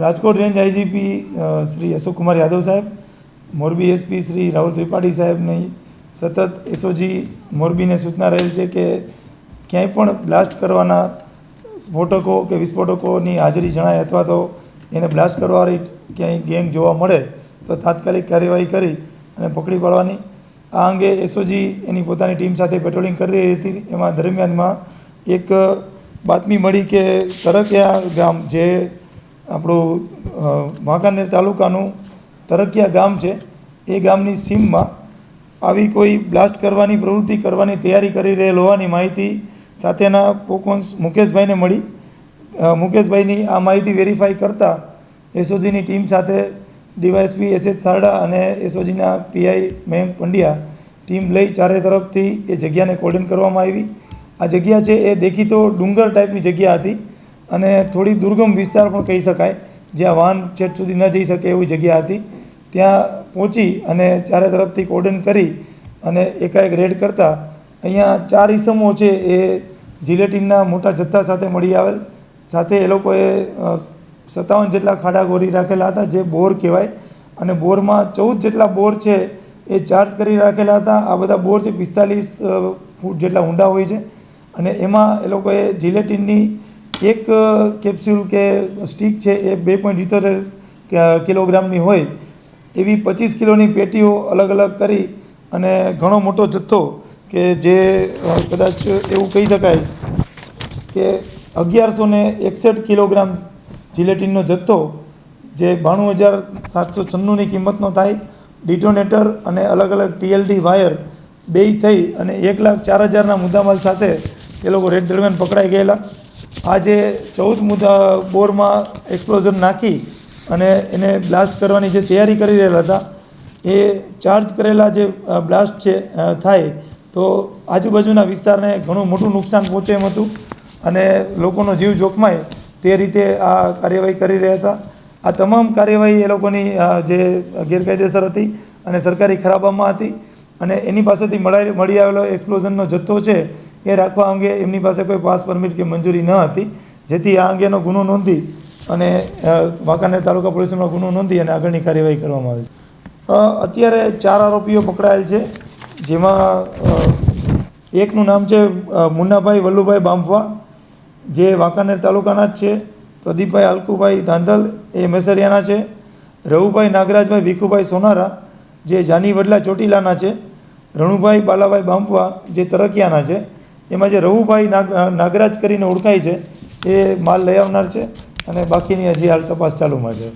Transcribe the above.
Rajkot range IGP Shri Ashokkumar Yadav સાહેબ, Morbi SP Shri Rahul Tripathi સાહેબની સતત એસઓજી મોરબીને સૂચના રહેલ છે કે ક્યાંય પણ બ્લાસ્ટ કરવાના સ્ફોટકો કે વિસ્ફોટકોની હાજરી જણાય અથવા તો એને બ્લાસ્ટ કરવાવાળી ક્યાંય ગેંગ જોવા મળે, તો તાત્કાલિક કાર્યવાહી કરી અને પકડી પાડવાની. આ અંગે એસઓજી એની પોતાની ટીમ સાથે પેટ્રોલિંગ કરી રહી હતી. એમાં દરમિયાનમાં એક બાતમી મળી કે તરકિયા ગામ જે આપણું વાંકાનેર તાલુકાનું તરકિયા ગામ છે. એ ગામની સીમમાં આવી કોઈ બ્લાસ્ટ કરવાની, પ્રવૃત્તિ કરવાની તૈયારી કરી રહેલ હોવાની માહિતી સાથેના પોકોન્સ મુકેશભાઈને મળી. મુકેશભાઈની આ માહિતી વેરીફાઈ કરતાં એસઓજીની ટીમ સાથે ડીવાયએસપી એસ એચ સારડા અને એસઓજીના પીઆઈ મયંક પંડ્યા ટીમ લઈ ચારે તરફથી એ જગ્યાને કોર્ડન કરવામાં આવી. આ જગ્યા છે એ દેખીતો ડુંગર ટાઈપની જગ્યા હતી. અને થોડી દુર્ગમ વિસ્તાર પણ કહી શકાય, જ્યાં વાહન છેટ સુધી ન જઈ શકે એવી જગ્યા હતી. ત્યાં પહોંચી અને ચારે તરફથી કોર્ડન કરી અને એકાએક રેડ કરતાં અહીંયા ચાર ઈસમો છે એ જિલેટીનના મોટા જથ્થા સાથે મળી આવેલ. સાથે એ લોકોએ સત્તાવન જેટલા ખાડા ગોરી રાખેલા હતા, જે બોર કહેવાય. અને બોરમાં ચૌદ જેટલા બોર છે એ ચાર્જ કરી રાખેલા હતા. આ બધા બોર છે પિસ્તાલીસ ફૂટ જેટલા ઊંડા હોય છે. અને એમાં એ લોકોએ જિલેટીનની એક કેપ્સ્યુલ કે સ્ટીક છે એ બે પોઈન્ટ ઇઠોતેર કિલોગ્રામની હોય, એવી પચીસ કિલોની પેટીઓ અલગ અલગ કરી અને ઘણો મોટો જથ્થો કે જે કદાચ એવું કહી શકાય કે અગિયારસો ને એકસઠ કિલોગ્રામ જિલેટીનનો જથ્થો, જે બાણું હજાર સાતસો છન્નુંની કિંમતનો થાય, ડિટોનેટર અને અલગ અલગ ટીએલડી વાયર બેય થઈ અને એક લાખ ચાર હજારના મુદ્દામાલ સાથે એ લોકો રેડ દરમિયાન પકડાઈ ગયેલા. આ જે ચૌદ મુદ્દા બોરમાં એક્સપ્લોઝન નાખી અને એને બ્લાસ્ટ કરવાની જે તૈયારી કરી રહેલા હતા, એ ચાર્જ કરેલા જે બ્લાસ્ટ છે થાય તો આજુબાજુના વિસ્તારને ઘણું મોટું નુકસાન પહોંચે એમ હતું અને લોકોનો જીવ જોખમાય તે રીતે આ કાર્યવાહી કરી રહ્યા હતા. આ તમામ કાર્યવાહી એ લોકોની જે ગેરકાયદેસર હતી અને સરકારી ખરાબામાં હતી અને એની પાસેથી મળી આવેલો એક્સપ્લોઝનનો જથ્થો છે એ રાખવા અંગે એમની પાસે કોઈ પાસ પરમિટ કે મંજૂરી ન હતી. જેથી આ અંગેનો ગુનો નોંધી અને વાંકાનેર તાલુકા પોલીસમાં ગુનો નોંધી અને આગળની કાર્યવાહી કરવામાં આવી. અત્યારે ચાર આરોપીઓ પકડાયેલ છે, જેમાં એકનું નામ છે મુન્નાભાઈ વલ્લુભાઈ બાંફવા જે વાંકાનેર તાલુકાના જ છે, પ્રદીપભાઈ અલકુભાઈ ધાંધલ એ મેસરિયાના છે, રવુભાઈ નાગરાજભાઈ ભીખુભાઈ સોનારા, જે જાની વડલા ચોટીલાના છે, રણુભાઈ બાલાભાઈ બાંફવા જે તરકિયાના છે એમાં જે રવુભાઈ નાગ નાગરાજ કરીને ઓળખાય છે, એ માલ લઈ આવનાર છે અને બાકીની હજી હાલ તપાસ ચાલુમાં છે.